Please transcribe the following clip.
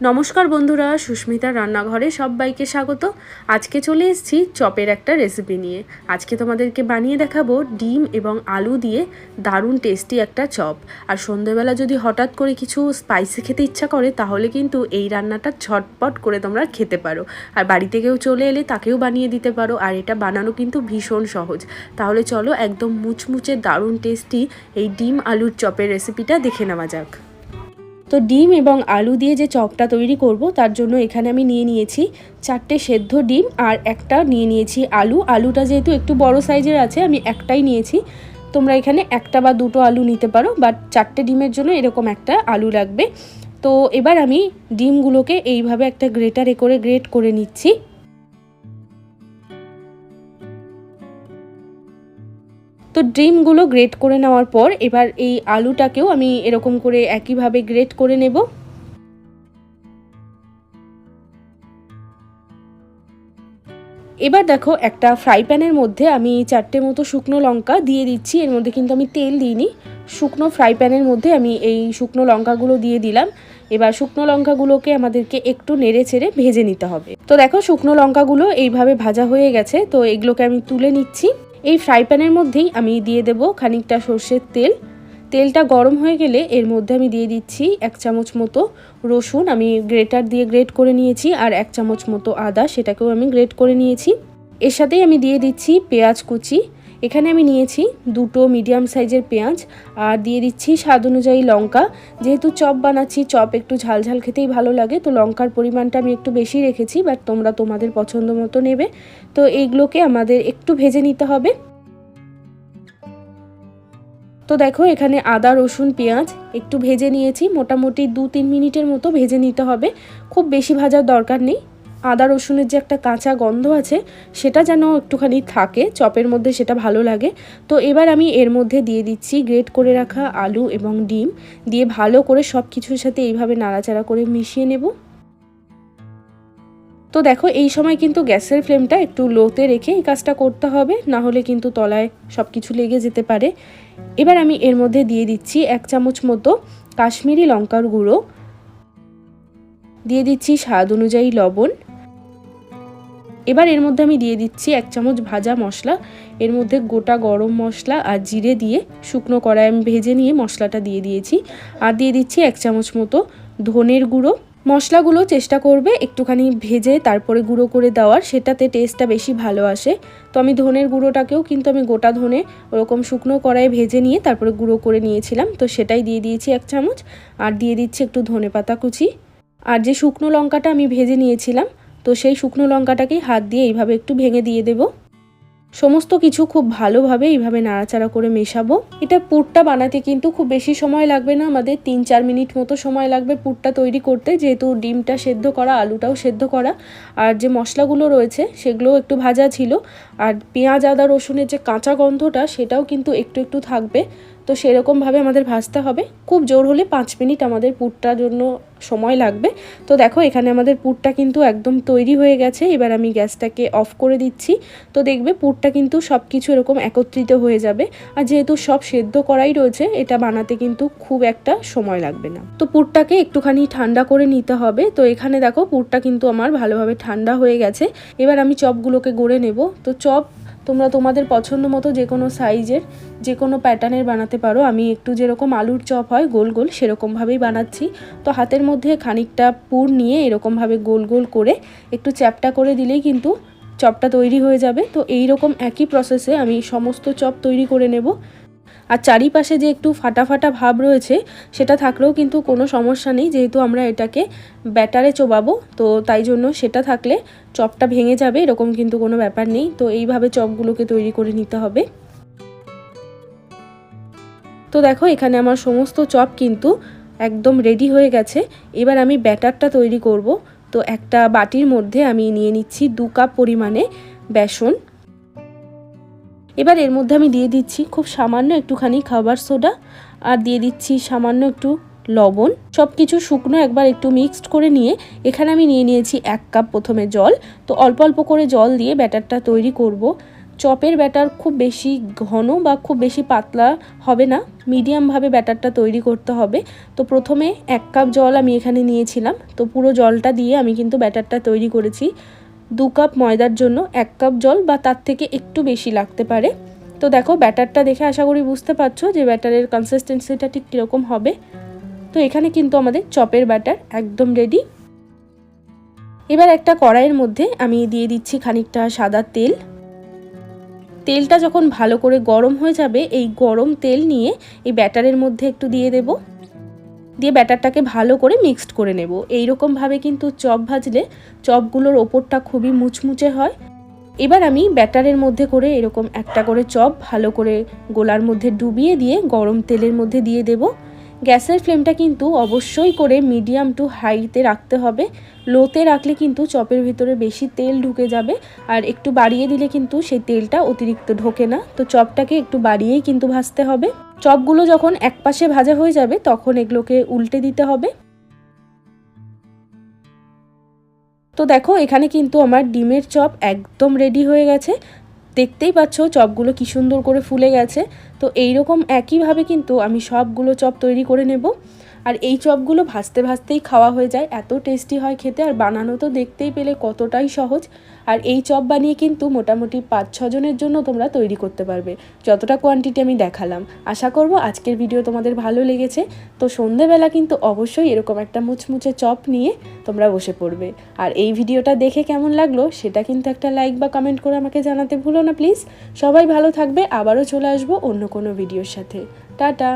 নমস্কার বন্ধুরা, সুস্মিতার রান্নাঘরে সবাইকে স্বাগত। আজকে চলে এসেছি চপের একটা রেসিপি নিয়ে। আজকে তোমাদেরকে বানিয়ে দেখাবো ডিম এবং আলু দিয়ে দারুণ টেস্টি একটা চপ। আর সন্ধেবেলা যদি হঠাৎ করে কিছু স্পাইসি খেতে ইচ্ছা করে, তাহলে কিন্তু এই রান্নাটা ঝটপট করে তোমরা খেতে পারো। আর বাড়িতে কেউ চলে এলে তাকেও বানিয়ে দিতে পারো। আর এটা বানানো কিন্তু ভীষণ সহজ। তাহলে চলো একদম মুচমুচে দারুণ টেস্টি এই ডিম আলুর চপের রেসিপিটা দেখে নেওয়া যাক। তো ডিম এবং আলু দিয়ে যে চপটা তৈরি করব, তার জন্য এখানে আমি নিয়ে নিয়েছি চারটে সেদ্ধ ডিম আর একটা নিয়ে নিয়েছি আলু। আলুটা যেহেতু একটু বড় সাইজের আছে, আমি একটাই নিয়েছি। তোমরা এখানে একটা বা দুটো আলু নিতে পারো বাট চারটে ডিমের জন্য এরকম একটা আলু লাগবে। তো এবার আমি ডিমগুলোকে এইভাবে একটা গ্রেটারে করে গ্রেট করে নিচ্ছি। তো ডিমগুলো গ্রেট করে নেওয়ার পর এবার এই আলুটাকেও আমি এরকম করে একইভাবে গ্রেট করে নেব। এবার দেখো একটা ফ্রাই প্যানের মধ্যে আমি চারটে মতো শুকনো লঙ্কা দিয়ে দিচ্ছি। এর মধ্যে কিন্তু আমি তেল দিইনি। শুকনো ফ্রাই প্যানের মধ্যে আমি এই শুকনো লঙ্কাগুলো দিয়ে দিলাম। এবার শুকনো লঙ্কাগুলোকে আমাদেরকে একটু নেড়ে ছেড়ে ভেজে নিতে হবে। তো দেখো শুকনো লঙ্কাগুলো এইভাবে ভাজা হয়ে গেছে। তো এগুলোকে আমি তুলে নিচ্ছি। এই ফ্রাই প্যানের মধ্যেই আমি দিয়ে দেব খানিকটা সর্ষের তেল। তেলটা গরম হয়ে গেলে এর মধ্যে আমি দিয়ে দিচ্ছি এক চামচ মতো রসুন। আমি গ্রেটার দিয়ে গ্রেট করে নিয়েছি আর এক চামচ মতো আদা, সেটাকেও আমি গ্রেট করে নিয়েছি। এর সাথেই আমি দিয়ে দিচ্ছি পেঁয়াজ কুচি। এখানে আমি নিয়েছি দুটো মিডিয়াম সাইজের পেঁয়াজ আর দিয়ে দিচ্ছি স্বাদ অনুযায়ী লঙ্কা। যেহেতু চপ বানাচ্ছি, চপ একটু ঝাল ঝাল খেতেই ভালো লাগে, তো লঙ্কার পরিমাণটা আমি একটু বেশি রেখেছি বাট তোমরা তোমাদের পছন্দ মতো নেবে। তো এইগুলোকে আমাদের একটু ভেজে নিতে হবে। তো দেখো, এখানে আদা, রসুন, পেঁয়াজ একটু ভেজে নিয়েছি। মোটামুটি দু তিন মিনিটের মতো ভেজে নিতে হবে। খুব বেশি ভাজার দরকার নেই। আদা রসুনের যে একটা কাঁচা গন্ধ আছে, সেটা যেন একটুখানি থাকে, চপের মধ্যে সেটা ভালো লাগে। তো এবার আমি এর মধ্যে দিয়ে দিচ্ছি গ্রেট করে রাখা আলু এবং ডিম, দিয়ে ভালো করে সব কিছুর সাথে এইভাবে নাড়াচাড়া করে মিশিয়ে নেব। তো দেখো, এই সময় কিন্তু গ্যাসের ফ্লেমটা একটু লোতে রেখে এই কাজটা করতে হবে, না হলে কিন্তু তলায় সব কিছু লেগে যেতে পারে। এবার আমি এর মধ্যে দিয়ে দিচ্ছি এক চামচ মতো কাশ্মীরি লঙ্কার গুঁড়ো। দিয়ে দিচ্ছি স্বাদ অনুযায়ী লবণ। এবার এর মধ্যে আমি দিয়ে দিচ্ছি এক চামচ ভাজা মশলা। এর মধ্যে গোটা গরম মশলা আর জিরে দিয়ে শুকনো কড়াই আমি ভেজে নিয়ে মশলাটা দিয়ে দিয়েছি। আর দিয়ে দিচ্ছি এক চামচ মতো ধনের গুঁড়ো। মশলাগুলো চেষ্টা করবে একটুখানি ভেজে তারপরে গুঁড়ো করে দেওয়ার, সেটাতে টেস্টটা বেশি ভালো আসে। তো আমি ধনের গুঁড়োটাকেও কিন্তু আমি গোটা ধনে ওরকম শুকনো কড়াইয়ে ভেজে নিয়ে তারপরে গুঁড়ো করে নিয়েছিলাম। তো সেটাই দিয়ে দিয়েছি এক চামচ। আর দিয়ে দিচ্ছি একটু ধনে পাতা কুচি। আর যে শুকনো লঙ্কাটা আমি ভেজে নিয়েছিলাম তো সেই শুকনো লঙ্কাটাকেই হাত দিয়ে এইভাবে একটু ভেঙে দিয়ে দেবো। সমস্ত কিছু খুব ভালোভাবে এইভাবে নাড়াচাড়া করে মেশাবো। এটা পুরটা বানাতে কিন্তু খুব বেশি সময় লাগবে না, আমাদের তিন চার মিনিট মতো সময় লাগবে পুরটা তৈরি করতে। যেহেতু ডিমটা সেদ্ধ করা, আলুটাও সেদ্ধ করা, আর যে মশলাগুলো রয়েছে সেগুলোও একটু ভাজা ছিল। আর পেঁয়াজ, আদা, রসুনের যে কাঁচা গন্ধটা সেটাও কিন্তু একটু একটু থাকবে। তো সেরকমভাবে আমাদের ভাজতে হবে। খুব জোর হলে পাঁচ মিনিট আমাদের পুরটার জন্য সময় লাগবে। তো দেখো, এখানে আমাদের পুরটা কিন্তু একদম তৈরি হয়ে গেছে। এবার আমি গ্যাসটাকে অফ করে দিচ্ছি। তো দেখবে পুরটা কিন্তু সব কিছু এরকম একত্রিত হয়ে যাবে। আর যেহেতু সব সেদ্ধ করাই রয়েছে, এটা বানাতে কিন্তু খুব একটা সময় লাগবে না। তো পুরটাকে একটুখানি ঠান্ডা করে নিতে হবে। তো এখানে দেখো পুরটা কিন্তু আমার ভালোভাবে ঠান্ডা হয়ে গেছে। এবার আমি চপগুলোকে গড়ে নেব। তো চপ তোমরা তোমাদের পছন্দ মতো যে কোনো সাইজের যে কোনো প্যাটার্নের বানাতে পারো। আমি একটু যেরকম আলুর চপ হয়, গোল গোল সেরকমভাবেই বানাচ্ছি। তো হাতের মধ্যে খানিকটা পুর নিয়ে এরকমভাবে গোল গোল করে একটু চ্যাপটা করে দিলেই কিন্তু চপটা তৈরি হয়ে যাবে। তো এই রকম একই প্রসেসে আমি সমস্ত চপ তৈরি করে নেব। আর চারিপাশে যে একটু ফাটা ফাটা ভাব রয়েছে, সেটা থাকলেও কিন্তু কোনো সমস্যা নেই। যেহেতু আমরা এটাকে ব্যাটারে চোবাবো, তো তাই জন্য সেটা থাকলে চপটা ভেঙে যাবে, এরকম কিন্তু কোনো ব্যাপার নেই। তো এইভাবে চপগুলোকে তৈরি করে নিতে হবে। তো দেখো, এখানে আমার সমস্ত চপ কিন্তু একদম রেডি হয়ে গেছে। এবার আমি ব্যাটারটা তৈরি করব। তো একটা বাটির মধ্যে আমি নিয়ে নিচ্ছি দু কাপ পরিমাণে বেসন। এবার এর মধ্যে আমি দিয়ে দিচ্ছি খুব সামান্য একটুখানি খাবার সোডা আর দিয়ে দিচ্ছি সামান্য একটু লবণ। সব কিছু শুকনো একবার একটু মিক্সড করে নিয়ে এখানে আমি নিয়ে নিয়েছি এক কাপ প্রথমে জল। তো অল্প অল্প করে জল দিয়ে ব্যাটারটা তৈরি করব। চপের ব্যাটার খুব বেশি ঘন বা খুব বেশি পাতলা হবে না মিডিয়ামভাবে ব্যাটারটা তৈরি করতে হবে। তো প্রথমে এক কাপ জল আমি এখানে নিয়েছিলাম। তো পুরো জলটা দিয়ে আমি কিন্তু ব্যাটারটা তৈরি করেছি। দু কাপ ময়দার জন্য এক কাপ জল বা তার থেকে একটু বেশি লাগতে পারে। তো দেখো, ব্যাটারটা দেখে আশা করি বুঝতে পারছ যে ব্যাটারের কনসিস্টেন্সিটা ঠিক কীরকম হবে। তো এখানে কিন্তু আমাদের চপের ব্যাটার একদম রেডি এবার একটা কড়াইয়ের মধ্যে আমি দিয়ে দিচ্ছি খানিকটা সাদা তেল। তেলটা যখন ভালো করে গরম হয়ে যাবে, এই গরম তেল নিয়ে এই ব্যাটারের মধ্যে একটু দিয়ে দেব। দিয়ে ব্যাটারটাকে ভালো করে মিক্সড করে নেব। এইরকমভাবে কিন্তু চপ ভাজলে চপগুলোর ওপরটা খুবই মুচমুচে হয়। এবার আমি ব্যাটারের মধ্যে করে এরকম একটা করে চপ ভালো করে গোলার মধ্যে ডুবিয়ে দিয়ে গরম তেলের মধ্যে দিয়ে দেব। গ্যাসের ফ্লেমটা কিন্তু অবশ্যই করে মিডিয়াম টু হাইতে রাখতে হবে। লোতে রাখলে কিন্তু চপের ভিতরে বেশি তেল ঢুকে যাবে আর একটু বাড়িয়ে দিলে কিন্তু সেই তেলটা অতিরিক্ত ঢোকে না। তো চপটাকে একটু বাড়িয়েই কিন্তু ভাজতে হবে। চপগুলো যখন একপাশে ভাজা হয়ে যাবে, তখন এগুলোকে উল্টে দিতে হবে। তো দেখো, এখানে কিন্তু আমার ডিমের চপ একদম রেডি হয়ে গেছে। দেখতেই পাচ্ছ চপগুলো কি সুন্দর করে ফুলে গেছে। তো এইরকম একইভাবে কিন্তু আমি সবগুলো চপ তৈরি করে নেব। আর এই চপগুলো ভাজতে ভাজতেই খাওয়া হয়ে যায়। এত টেস্টি হয় খেতে আর বানানো তো দেখতেই পেলে কতটাই সহজ। আর এই চপ বানিয়ে কিন্তু মোটামুটি পাঁচ ছজনের জন্য তোমরা তৈরি করতে পারবে। যতটা কোয়ান্টিটি আমি দেখালাম। আশা করব আজকের ভিডিও তোমাদের ভালো লেগেছে। তো সন্ধেবেলা কিন্তু অবশ্যই এরকম একটা মুচমুচে চপ নিয়ে তোমরা বসে পড়বে। আর এই ভিডিওটা দেখে কেমন লাগল সেটা কিন্তু একটা লাইক বা কমেন্ট করে আমাকে জানাতে ভুলো না প্লিজ সবাই ভালো থাকবে, আবারও চলে আসব অন্য কোনো ভিডিওর সাথে। টাটা!